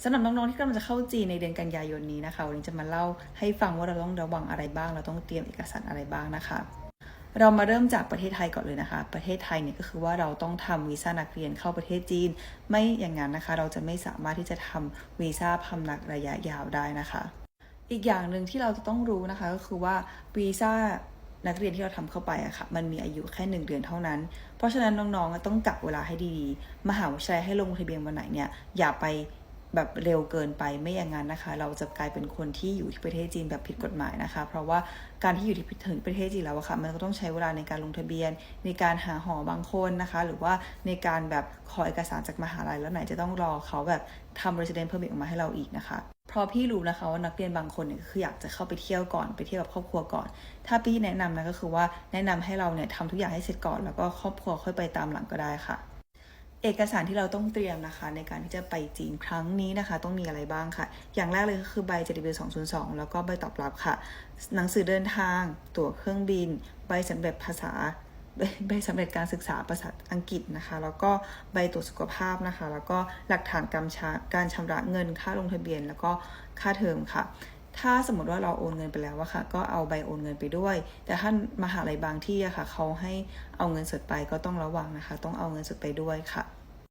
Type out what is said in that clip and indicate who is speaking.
Speaker 1: สำหรับน้องๆที่กำลังจะเข้าจีนในเดือนกันยายนนี้นะคะวันนี้จะมาเล่าให้ฟังว่าเราต้องระวังอะไรบ้าง เราต้องเตรียมเอกสารอะไรบ้างนะคะ เรามาเริ่มจากประเทศไทยก่อนเลยนะคะ ประเทศไทยเนี่ยก็คือว่าเราต้องทำวีซ่านักเรียนเข้าประเทศจีน ไม่อย่างนั้นนะคะ เราจะไม่สามารถที่จะทำวีซ่าพำนักระยะยาวได้นะคะ อีกอย่างหนึ่งที่เราจะต้องรู้นะคะก็คือว่าวีซ่านักเรียนที่เราทำเข้าไปอะค่ะ มันมีอายุแค่หนึ่งเดือนเท่านั้น เพราะฉะนั้นน้องๆต้องกักเวลาให้ดีๆ มหาวิทยาลัยให้ลงทะเบียนวันไหนเนี่ยอย่าไป แบบเร็วเกินไปไม่อย่างนั้นนะคะ เราจะกลายเป็นคนที่อยู่ที่ประเทศจีนแบบผิดกฎหมายนะคะ เพราะว่าการที่อยู่ที่ถึงประเทศจีนแล้วอะค่ะมันก็ต้องใช้เวลาในการลงทะเบียน ในการหาหอบางคนนะคะ หรือว่าในการแบบขอเอกสารจากมหาลัยแล้วไหนจะต้องรอเขาแบบทำ resident permit ออกมาให้เราอีกนะคะเพราะพี่รู้นะคะว่านักเรียนบางคนเนี่ยคืออยากจะเข้าไปเที่ยวก่อนไปเที่ยวกับครอบครัวก่อน ถ้าพี่แนะนำนะก็คือว่าแนะนำให้เราเนี่ยทำทุกอย่างให้เสร็จก่อน แล้วก็ครอบครัวค่อยไปตามหลังก็ได้ค่ะ เอกสารที่เราต้องเตรียมนะคะ ในการที่จะไปจีนครั้งนี้นะคะ ต้องมีอะไรบ้างค่ะ อย่างแรกเลยก็คือใบ JW 202 แล้วก็ใบตอบรับค่ะ หนังสือเดินทาง ตั๋วเครื่องบิน ใบสำเร็จภาษาใบสำเร็จการศึกษาภาษาอังกฤษนะคะ แล้วก็ใบตรวจสุขภาพนะคะ แล้วก็หลักฐานการชาการชำระเงินค่าลงทะเบียน แล้วก็ค่าเทอมค่ะ ถ้าสมมติว่าเราโอนเงินไปแล้วอะค่ะ ก็เอาใบโอนเงินไปด้วย แต่ถ้ามหาลัยบางที่อะค่ะ เขาให้เอาเงินสดไปก็ต้องระวังนะคะ ต้องเอาเงินสดไปด้วยค่ะ